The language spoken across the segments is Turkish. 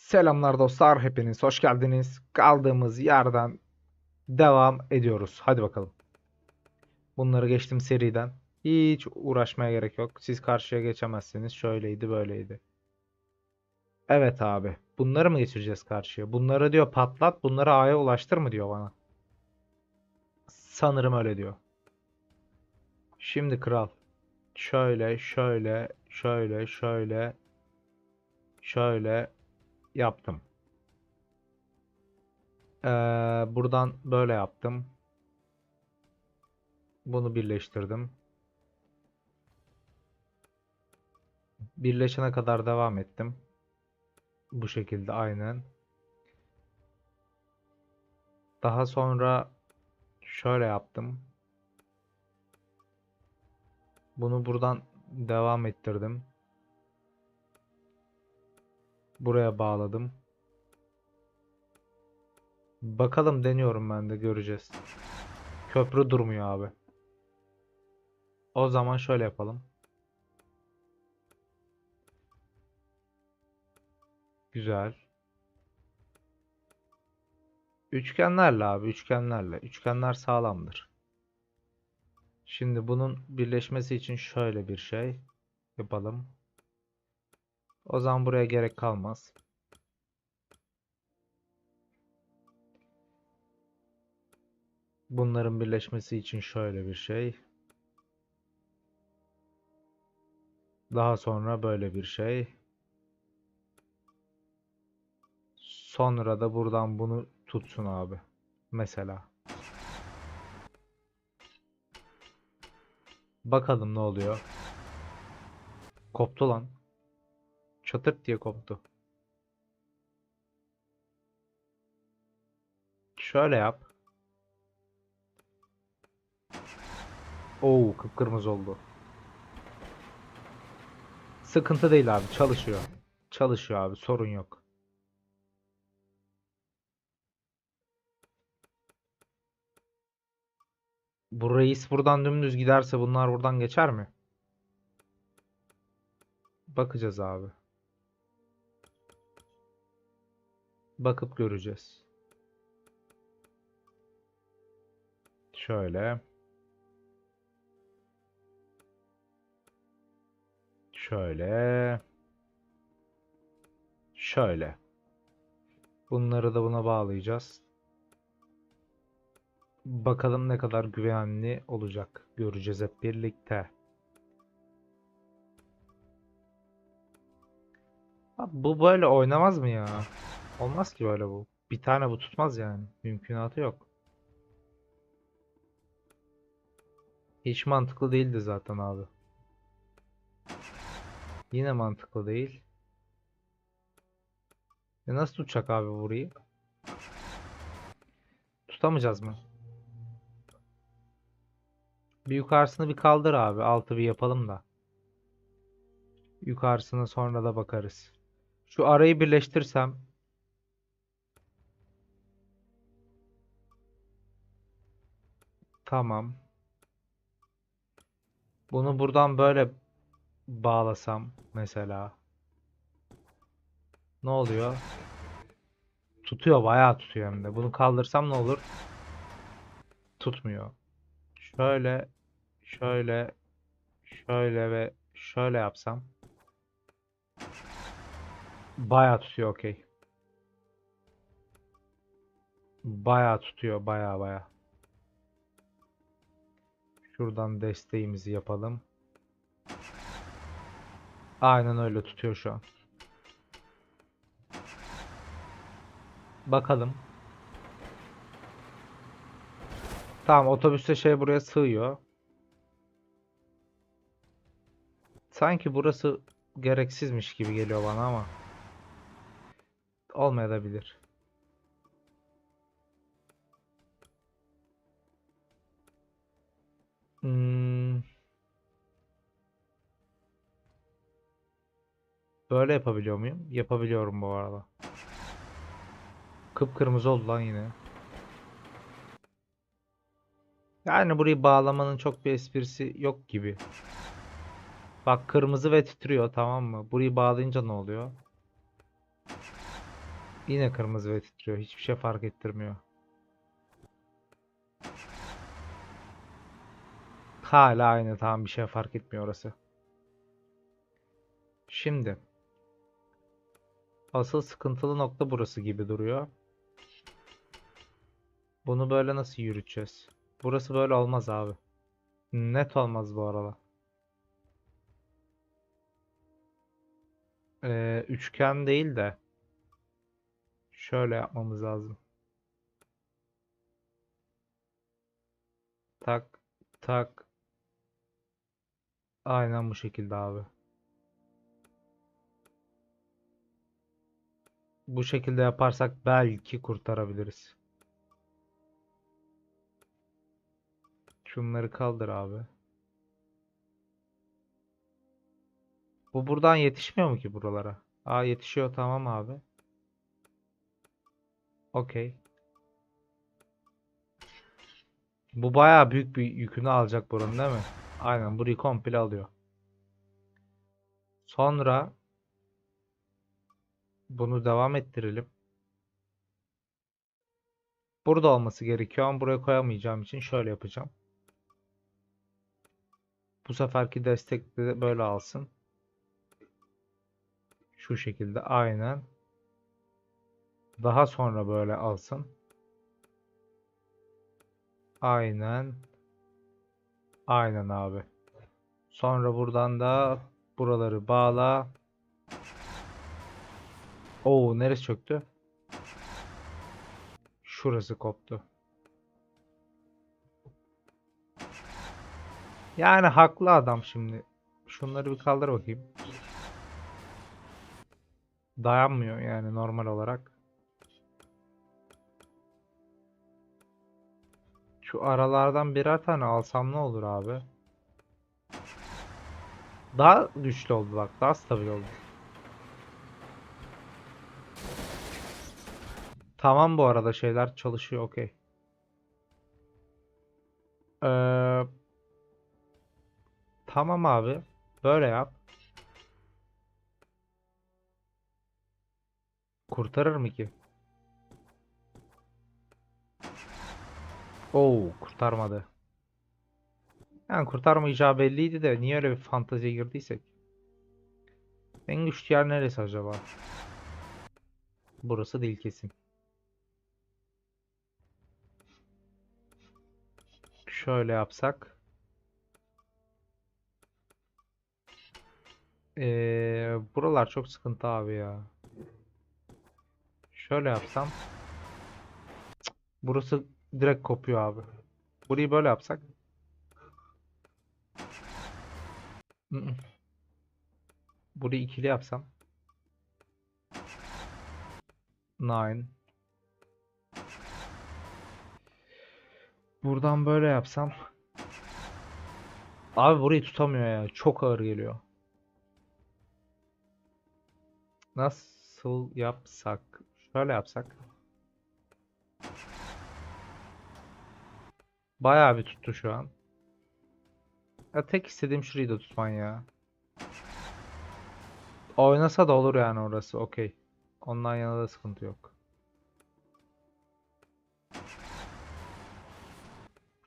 Selamlar dostlar, hepiniz hoş geldiniz. Kaldığımız yerden devam ediyoruz. Hadi bakalım. Bunları geçtim seriden. Hiç uğraşmaya gerek yok. Siz karşıya geçemezsiniz. Şöyleydi, böyleydi. Evet abi. Bunları mı geçireceğiz karşıya? Bunları diyor patlat, bunları A'ya ulaştır mı diyor bana. Sanırım öyle diyor. Şimdi kral. Şöyle, şöyle, şöyle, şöyle, şöyle yaptım. Ee, buradan böyle yaptım. Bunu birleştirdim. Birleşene kadar devam ettim. Bu şekilde aynen. Daha sonra şöyle yaptım. Bunu buradan devam ettirdim. Buraya bağladım. Bakalım deniyorum ben de göreceğiz. Köprü durmuyor abi. O zaman şöyle yapalım. Güzel. Üçgenlerle abi, üçgenlerle. Üçgenler sağlamdır. Şimdi bunun birleşmesi için şöyle bir şey yapalım. O zaman buraya gerek kalmaz. Bunların birleşmesi için şöyle bir şey. Daha sonra böyle bir şey. Sonra da buradan bunu tutsun abi. Mesela. Bakalım ne oluyor. Koptu lan. Çatırt diye koptu. Şöyle yap. Oo, kıpkırmızı oldu. Sıkıntı değil abi, çalışıyor. Çalışıyor abi, sorun yok. Bu reis buradan dümdüz giderse bunlar buradan geçer mi? Bakacağız abi. Bakıp göreceğiz. Şöyle. Şöyle. Şöyle. Bunları da buna bağlayacağız. Bakalım ne kadar güvenli olacak. Göreceğiz hep birlikte. Abi bu böyle oynamaz mı ya? Olmaz ki böyle bu. Bir tane bu tutmaz yani. Mümkünatı yok. Hiç mantıklı değildi zaten abi. Yine mantıklı değil. E nasıl tutacak abi burayı? Tutamayacağız mı? Bir yukarısını bir kaldır abi. Altı bir yapalım da. Yukarısına sonra da bakarız. Şu arayı birleştirsem. Tamam. Bunu buradan böyle bağlasam mesela. Ne oluyor? Tutuyor, bayağı tutuyor hem de. Bunu kaldırsam ne olur? Tutmuyor. Şöyle, şöyle, şöyle ve şöyle yapsam. Bayağı tutuyor okey. Bayağı tutuyor, bayağı bayağı. Şuradan desteğimizi yapalım. Aynen öyle tutuyor şu an. Bakalım. Tamam otobüste şey buraya sığıyor. Sanki burası gereksizmiş gibi geliyor bana ama. Olmayabilir. Hmm. Böyle yapabiliyor muyum? Yapabiliyorum bu arada. Kıpkırmızı oldu lan yine. Yani burayı bağlamanın çok bir esprisi yok gibi. Bak kırmızı ve titriyor tamam mı? Burayı bağlayınca ne oluyor? Yine kırmızı ve titriyor. Hiçbir şey fark ettirmiyor. Hala aynı. Tamam bir şey fark etmiyor orası. Şimdi. Asıl sıkıntılı nokta burası gibi duruyor. Bunu böyle nasıl yürüteceğiz? Burası böyle olmaz abi. Net olmaz bu arada. Ee, üçgen değil de şöyle yapmamız lazım. Tak tak. Aynen bu şekilde abi. Bu şekilde yaparsak belki kurtarabiliriz. Şunları kaldır abi. Bu buradan yetişmiyor mu ki buralara? Aa yetişiyor tamam abi. Okey. Bu bayağı büyük bir yükünü alacak buranın değil mi? Aynen burayı komple alıyor. Sonra bunu devam ettirelim. Burada olması gerekiyor ama buraya koyamayacağım için şöyle yapacağım. Bu seferki destek de böyle alsın. Şu şekilde aynen. Daha sonra böyle alsın. Aynen. Aynen abi. Sonra buradan da buraları bağla. Oo neresi çöktü? Şurası koptu. Yani haklı adam şimdi. Şunları bir kaldır bakayım. Dayanmıyor yani normal olarak. Şu aralardan birer tane alsam ne olur abi? Daha güçlü oldu bak. Daha stabil oldu. Tamam bu arada şeyler çalışıyor okey. Ee, tamam abi. Böyle yap. Kurtarır mı ki? Oo kurtarmadı. Yani kurtarmayacağı belliydi de niye öyle bir fanteziye girdiysek. En güçlü yer neresi acaba? Burası değil kesin. Şöyle yapsak. Ee, buralar çok sıkıntı abi ya. Şöyle yapsam. Burası direkt kopuyor abi. Burayı böyle yapsak. Burayı ikili yapsam. Nine. Buradan böyle yapsam. Abi burayı tutamıyor ya. Çok ağır geliyor. Nasıl yapsak? Şöyle yapsak. Bayağı bir tuttu şu an. Ya tek istediğim şurayı da tutman ya. Oynasa da olur yani orası. Okey. Ondan yana da sıkıntı yok.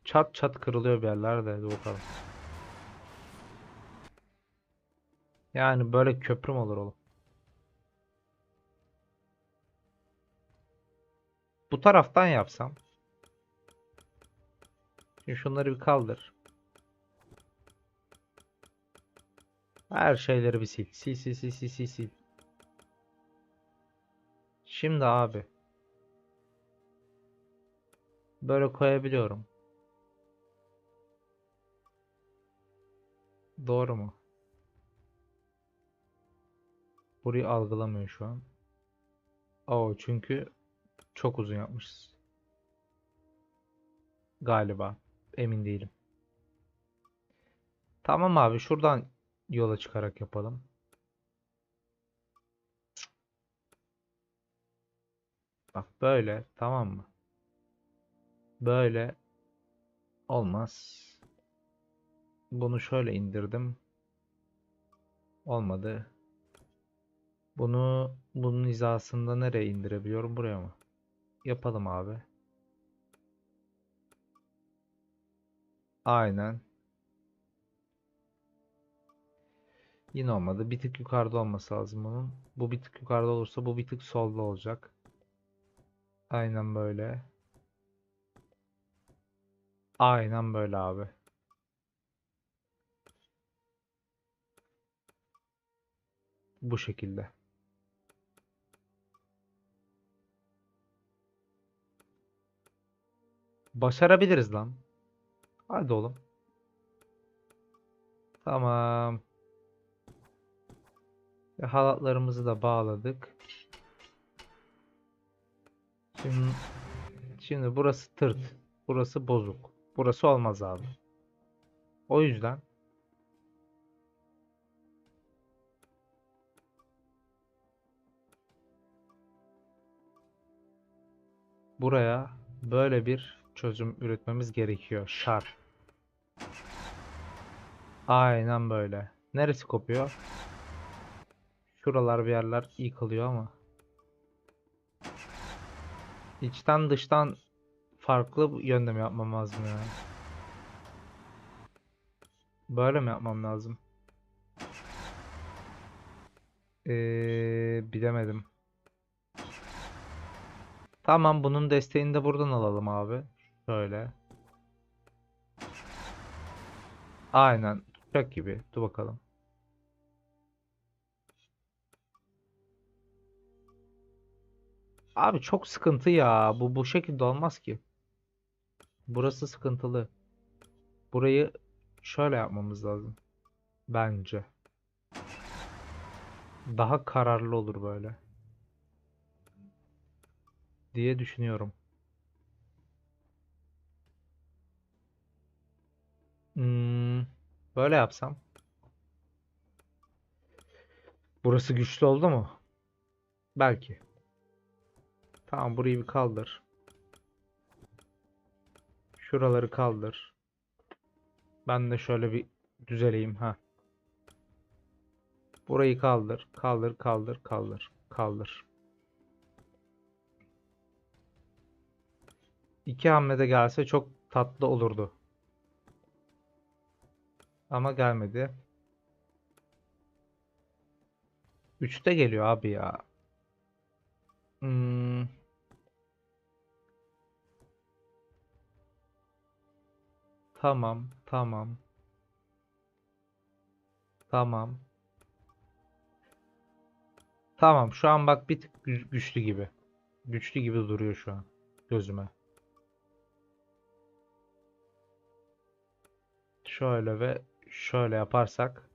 Çat çat kırılıyor bir yerler de. Dur bakalım. Yani böyle köprü mü olur oğlum? Bu taraftan yapsam. Şimdi şunları bir kaldır. Her şeyleri bir sil. Sil sil sil sil sil sil. Şimdi abi. Böyle koyabiliyorum. Doğru mu? Burayı algılamıyor şu an. Oo çünkü çok uzun yapmışız. Galiba. Emin değilim. Tamam abi şuradan yola çıkarak yapalım. Bak böyle tamam mı? Böyle olmaz. Bunu şöyle indirdim. Olmadı. Bunu bunun hizasında nereye indirebiliyorum? Buraya mı? Yapalım abi. Aynen. Yine olmadı. Bir tık yukarıda olması lazım bunun. Bu bir tık yukarıda olursa bu bir tık solda olacak. Aynen böyle. Aynen böyle abi. Bu şekilde. Başarabiliriz lan. Hadi oğlum. Tamam. Ve halatlarımızı da bağladık. Şimdi, şimdi burası tırt. Burası bozuk. Burası olmaz abi. O yüzden buraya böyle bir çözüm üretmemiz gerekiyor. Şart. Aynen böyle. Neresi kopuyor? Şuralar bir yerler yıkılıyor ama. İçten dıştan farklı yönde mi yapmam lazım ya? Böyle mi yapmam lazım? Ee, bilemedim. Tamam bunun desteğini de buradan alalım abi. Şöyle. Aynen. Tutacak gibi. Dur bakalım. Abi çok sıkıntı ya. Bu bu şekilde olmaz ki. Burası sıkıntılı. Burayı şöyle yapmamız lazım. Bence. Daha kararlı olur böyle. Diye düşünüyorum. Hmm, böyle yapsam. Burası güçlü oldu mu? Belki. Tamam burayı bir kaldır. Şuraları kaldır. Ben de şöyle bir düzeleyim ha. Burayı kaldır, kaldır, kaldır, kaldır, kaldır. İki hamlede gelse çok tatlı olurdu. Ama gelmedi. Üçte geliyor abi ya. Hmm. Tamam, tamam. Tamam. Tamam, şu an bak bir tık gü- güçlü gibi. Güçlü gibi duruyor şu an gözüme. Şöyle ve şöyle yaparsak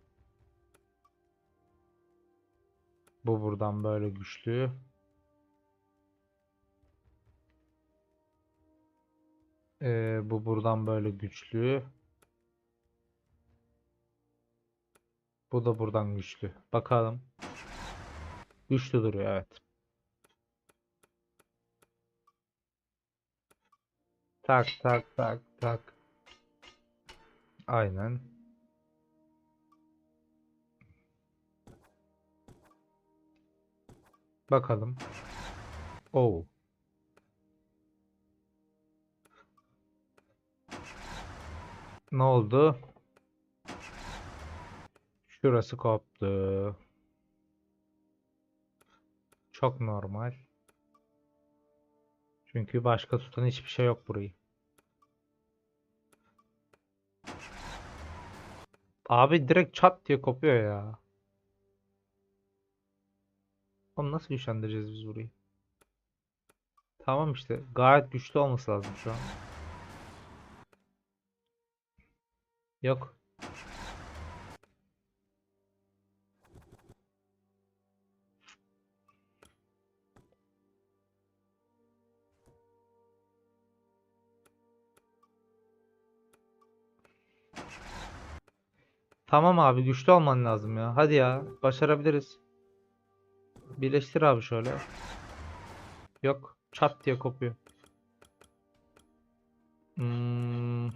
bu buradan böyle güçlü. Ee, bu buradan böyle güçlü. Bu da buradan güçlü. Bakalım. Güçlü duruyor evet. Tak tak tak tak. Aynen. Bakalım. Oo. Ne oldu? Şurası koptu. Çok normal. Çünkü başka tutan hiçbir şey yok burayı. Abi direkt çat diye kopuyor ya. Onu nasıl güçlendireceğiz biz burayı? Tamam işte. Gayet güçlü olması lazım şu an. Yok. Tamam abi güçlü olman lazım ya. Hadi ya. Başarabiliriz. Birleştir abi şöyle. Yok. Çat diye kopuyor. Hmm.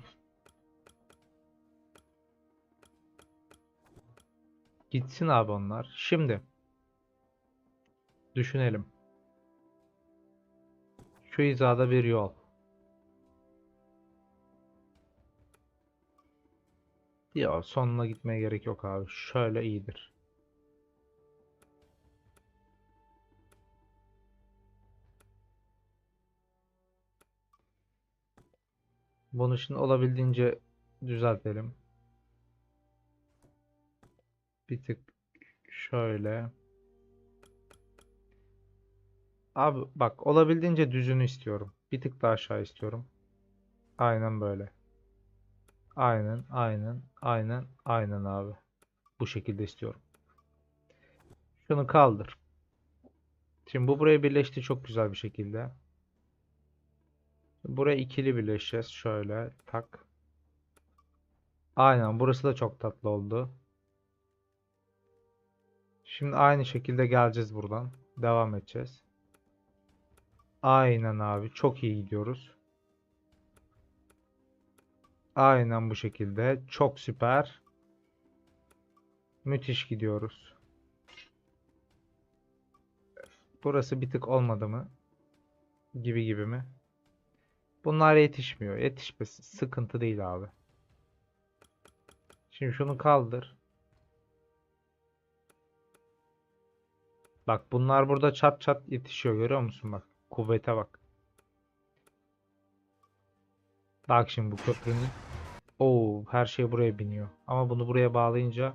Gitsin abi onlar. Şimdi. Düşünelim. Şu hizada bir yol. Ya sonuna gitmeye gerek yok abi. Şöyle iyidir. Şimdi olabildiğince düzeltelim. Bir tık şöyle. Abi bak olabildiğince düzünü istiyorum. Bir tık daha aşağı istiyorum. Aynen böyle. Aynen, aynen, aynen, aynen abi. Bu şekilde istiyorum. Şunu kaldır. Şimdi bu buraya birleşti çok güzel bir şekilde. Buraya ikili birleşeceğiz. Şöyle tak. Aynen burası da çok tatlı oldu. Şimdi aynı şekilde geleceğiz buradan. Devam edeceğiz. Aynen abi. Çok iyi gidiyoruz. Aynen bu şekilde. Çok süper. Müthiş gidiyoruz. Burası bir tık olmadı mı? Gibi gibi mi? Bunlar yetişmiyor. Yetişmesi sıkıntı değil abi. Şimdi şunu kaldır. Bak bunlar burada çat çat yetişiyor. Görüyor musun bak. Kuvvete bak. Bak şimdi bu köprünün. Oo, her şey buraya biniyor. Ama bunu buraya bağlayınca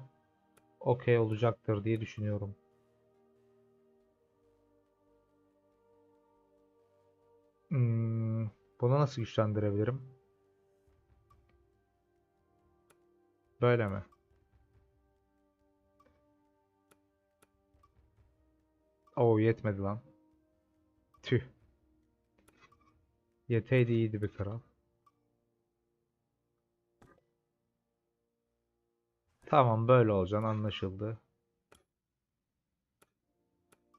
okey olacaktır diye düşünüyorum. Hmm, bunu nasıl güçlendirebilirim? Böyle mi? Oo yetmedi lan. Tüh. Yeteydi iyiydi bir kral. Tamam böyle olacaksın anlaşıldı.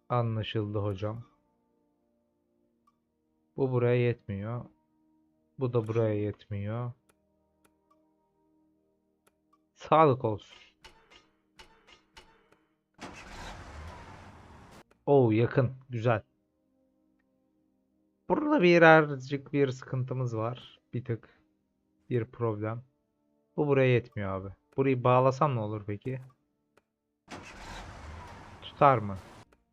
Anlaşıldı hocam. Bu buraya yetmiyor. Bu da buraya yetmiyor. Sağlık olsun. Oo yakın. Güzel. Burada birazcık bir sıkıntımız var. Bir tık. Bir problem. Bu buraya yetmiyor abi. Burayı bağlasam ne olur peki? Tutar mı?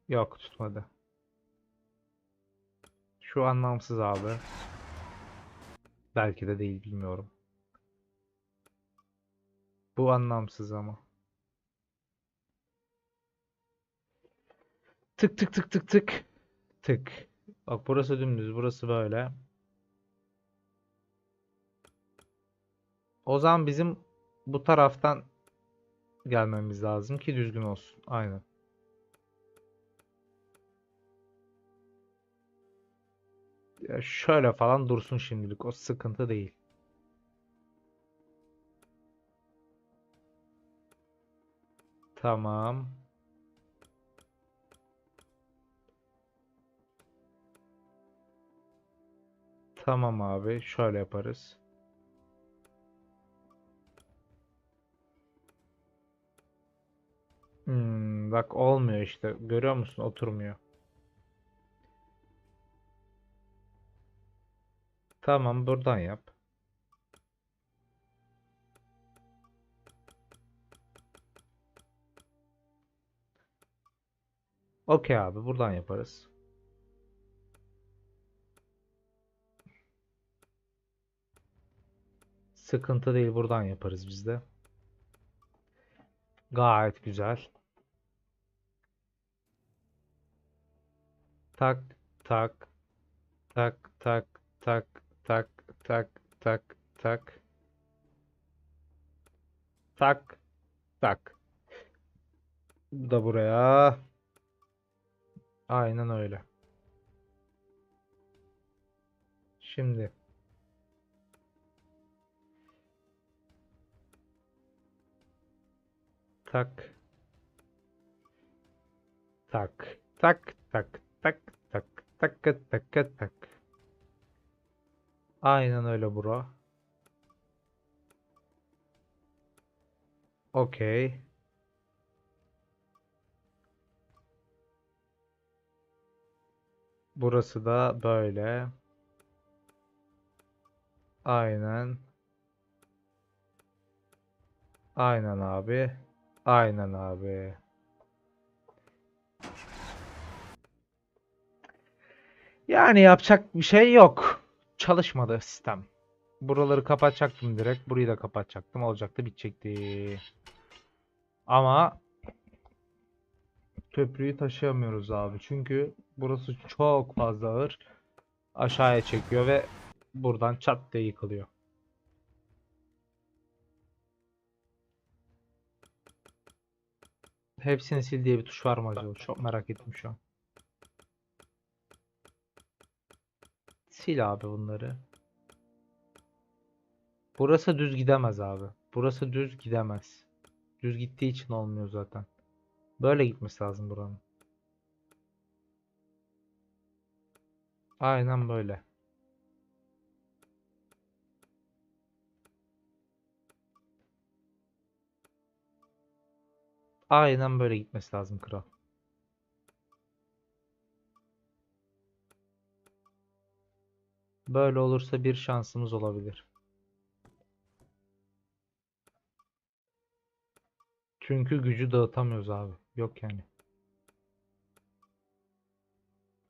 Yok tutmadı. Şu anlamsız abi. Belki de değil bilmiyorum. Bu anlamsız ama. Tık tık tık tık tık. Tık. Bak burası dümdüz, burası böyle. O zaman bizim bu taraftan gelmemiz lazım ki düzgün olsun. Aynen. Şöyle falan dursun şimdilik. O sıkıntı değil. Tamam. Tamam abi. Şöyle yaparız. Hmm, bak olmuyor işte. Görüyor musun? Oturmuyor. Tamam buradan yap. Okey abi buradan yaparız. Sıkıntı değil buradan yaparız biz de. Gayet güzel. Tak tak tak tak tak Tak tak tak tak. Tak tak. Bu da buraya. Aynen öyle. Şimdi. Tak. Tak. Tak tak tak tak tak tak tak. Aynen öyle bro. Okey. Burası da böyle. Aynen. Aynen abi. Aynen abi. Yani yapacak bir şey yok. Çalışmadı sistem. Buraları kapatacaktım direkt. Burayı da kapatacaktım. Olacaktı bitecekti. Ama köprüyü taşıyamıyoruz abi. Çünkü burası çok fazla ağır. Aşağıya çekiyor ve buradan çat diye yıkılıyor. Hepsini sil diye bir tuş var mı acaba? Çok merak ettim şu an. Sil abi bunları. Burası düz gidemez abi. Burası düz gidemez. Düz gittiği için olmuyor zaten. Böyle gitmesi lazım buranın. Aynen böyle. Aynen böyle gitmesi lazım kral. Böyle olursa bir şansımız olabilir. Çünkü gücü dağıtamıyoruz abi. Yok yani.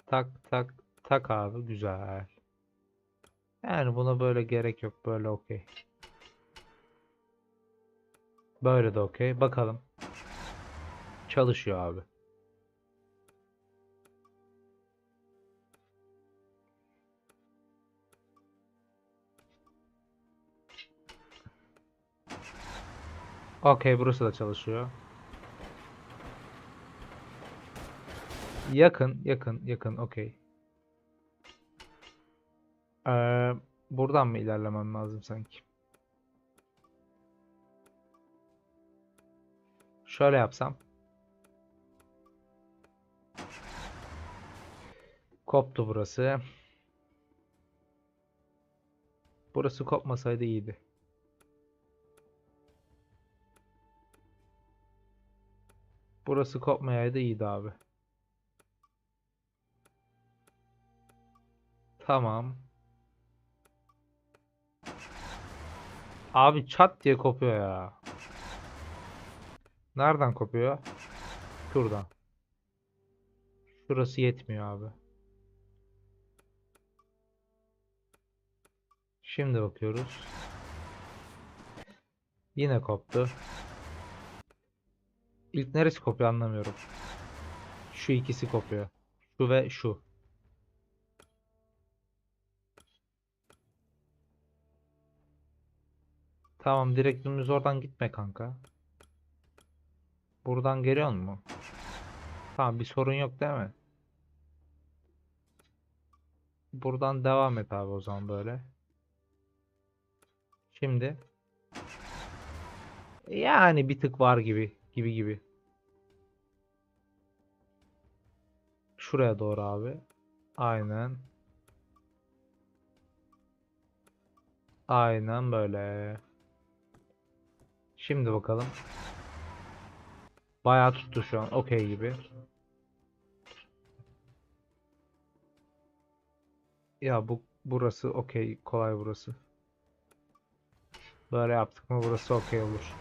Tak tak tak abi güzel. Yani buna böyle gerek yok. Böyle okey. Böyle de okey. Bakalım. Çalışıyor abi. Okey burası da çalışıyor. Yakın, yakın, yakın. Okey. Ee, buradan mı ilerlemem lazım sanki? Şöyle yapsam. Koptu burası. Burası kopmasaydı iyiydi. Burası kopmayaydı iyiydi abi. Tamam. Abi çat diye kopuyor ya. Nereden kopuyor? Şuradan. Şurası yetmiyor abi. Şimdi bakıyoruz. Yine koptu. İlk neresi kopuyor anlamıyorum. Şu ikisi kopuyor. Şu ve şu. Tamam direkt dümdüz oradan gitme kanka. Buradan geliyor mu? Tamam bir sorun yok değil mi? Buradan devam et abi o zaman böyle. Şimdi. Yani bir tık var gibi. Gibi gibi. Şuraya doğru abi. Aynen. Aynen böyle. Şimdi bakalım. Bayağı tuttu şu an. Okey gibi. Ya bu burası okey. Kolay burası. Böyle yaptık mı burası okey olur.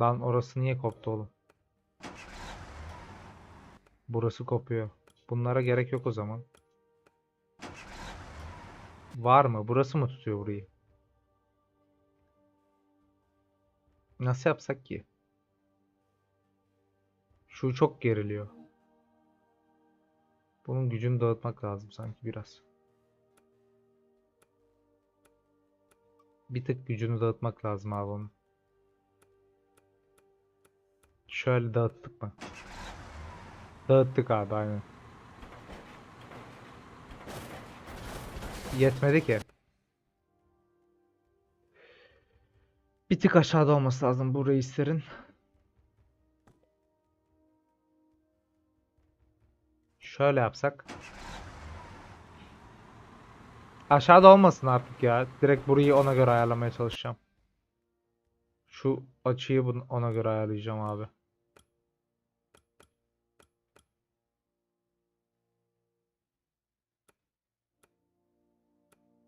Lan orası niye koptu oğlum? Burası kopuyor. Bunlara gerek yok o zaman. Var mı? Burası mı tutuyor burayı? Nasıl yapsak ki? Şu çok geriliyor. Bunun gücünü dağıtmak lazım sanki biraz. Bir tık gücünü dağıtmak lazım abi onun. Şöyle dağıttık mı? Dağıttık abi aynen. Yetmedi ki. Bir tık aşağıda olması lazım bu reislerin. Şöyle yapsak. Aşağıda olmasın artık ya. Direkt burayı ona göre ayarlamaya çalışacağım. Şu açıyı ona göre ayarlayacağım abi.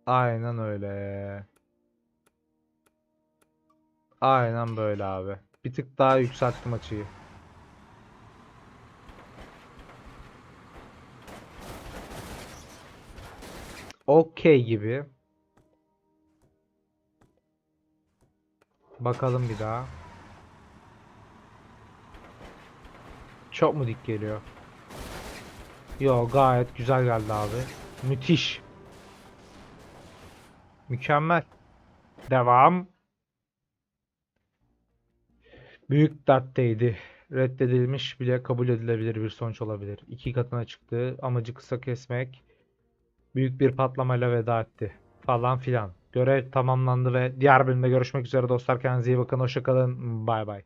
Aynen öyle. Aynen böyle abi. Bir tık daha yükselttim açıyı. Okey gibi. Bakalım bir daha. Çok mu dik geliyor? Yo gayet güzel geldi abi. Müthiş. Mükemmel. Devam. Büyük dertteydi. Reddedilmiş bile kabul edilebilir bir sonuç olabilir. İki katına çıktı. Amacı kısa kesmek. Büyük bir patlamayla veda etti. Falan filan. Görev tamamlandı ve diğer bölümde görüşmek üzere dostlar. Kendinize iyi bakın. Hoşçakalın. Bay bay.